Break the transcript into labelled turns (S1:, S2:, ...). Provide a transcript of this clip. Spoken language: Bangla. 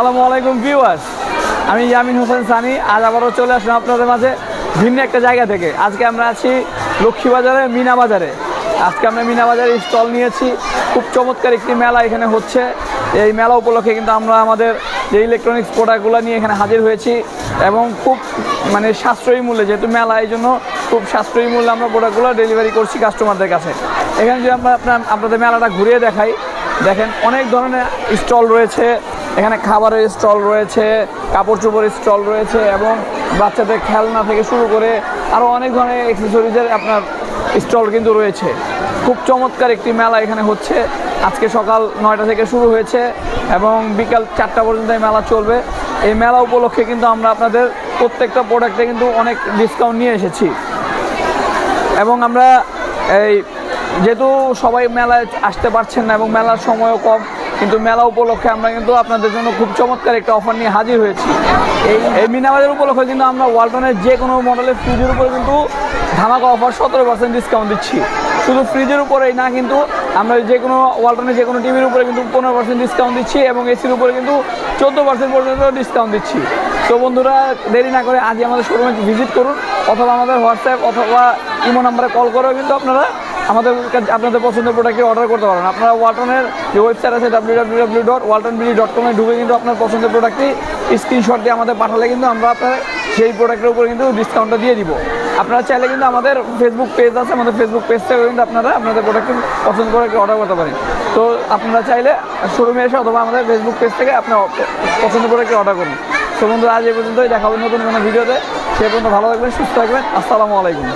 S1: আসসালামু আলাইকুম ভিউয়ার্স। আমি ইয়ামিন হোসেন সানি, আজ আবারও চলে আসলাম আপনাদের মাঝে ভিন্ন একটা জায়গা থেকে। আজকে আমরা আছি লক্ষ্মীবাজারে মিনা বাজারে আজকে আমরা মিনা বাজারে স্টল নিয়েছি। খুব চমৎকার একটি মেলা এখানে হচ্ছে। এই মেলা উপলক্ষে কিন্তু আমরা আমাদের যে ইলেকট্রনিক্স প্রোডাক্টগুলো নিয়ে এখানে হাজির হয়েছি এবং খুব মানে সাশ্রয়ী মূল্যে, যেহেতু মেলা, এই জন্য খুব সাশ্রয়ী মূল্যে আমরা প্রোডাক্টগুলো ডেলিভারি করছি কাস্টমারদের কাছে। এখানে যদি আমরা আপনার, আপনাদের মেলাটা ঘুরিয়ে দেখাই, দেখেন অনেক ধরনের স্টল রয়েছে। এখানে খাবারের স্টল রয়েছে কাপড় চোপড়ের স্টল রয়েছে এবং বাচ্চাদের খেলনা থেকে শুরু করে আরও অনেক ধরনের অ্যাক্সেসরিজের আপনার স্টল কিন্তু রয়েছে। খুব চমৎকার একটি মেলা এখানে হচ্ছে। আজকে সকাল নয়টা থেকে শুরু হয়েছে এবং বিকাল চারটা পর্যন্ত এই মেলা চলবে। এই মেলা উপলক্ষে কিন্তু আমরা আপনাদের প্রত্যেকটা প্রোডাক্টে কিন্তু অনেক ডিসকাউন্ট নিয়ে এসেছি। এবং আমরা এই যেহেতু সবাই মেলায় আসতে পারছেন না এবং মেলার সময়ও কম কিন্তু মেলা উপলক্ষে আমরা কিন্তু আপনাদের জন্য খুব চমৎকার একটা অফার নিয়ে হাজির হয়েছি। এই এই মিনাবাজার উপলক্ষে কিন্তু আমরা ওয়ালটনের যে কোনো মডেলের ফ্রিজের উপরে কিন্তু ধামাকা অফার সতেরো পার্সেন্ট ডিসকাউন্ট দিচ্ছি। শুধু ফ্রিজের উপরেই না, কিন্তু আমরা যে কোনো ওয়ালটনের যে কোনো টিভির উপরে কিন্তু পনেরো পার্সেন্ট ডিসকাউন্ট দিচ্ছি এবং এসির উপরে কিন্তু চোদ্দ পার্সেন্ট পর্যন্ত ডিসকাউন্ট দিচ্ছি। তো বন্ধুরা, দেরি না করে আজই আমাদের শোরুমে ভিজিট করুন, অথবা আমাদের হোয়াটসঅ্যাপ অথবা ইমো নাম্বারে কল করেও কিন্তু আপনারা আমাদের আপনাদের পছন্দের প্রোডাক্টটি অর্ডার করতে পারেন। আপনারা ওয়ালটনের যে ওয়েবসাইট আছে W W W dot Walton BD dot কমে ঢুকে কিন্তু আপনার পছন্দের প্রোডাক্টটি স্ক্রিনশট দিয়ে আমাদের পাঠালে কিন্তু আমরা আপনার সেই প্রোডাক্টের উপরে কিন্তু ডিসকাউন্টটা দিয়ে দিব। আপনারা চাইলে কিন্তু আমাদের ফেসবুক পেজ আছে, আমাদের ফেসবুক পেজ থেকে কিন্তু আপনারা আপনাদের প্রোডাক্টটি পছন্দ করে অর্ডার করতে পারেন। তো আপনারা চাইলে শোরুমে এসে অথবা আমাদের ফেসবুক পেজ থেকে আপনার পছন্দ প্রোডাক্টটি অর্ডার করুন। তো বন্ধুরা, আজ এই পর্যন্তই। দেখা নতুন কোনো ভিডিওতে। সে পর্যন্ত ভালো থাকবেন, সুস্থ থাকবেন। আসসালামু আলাইকুম।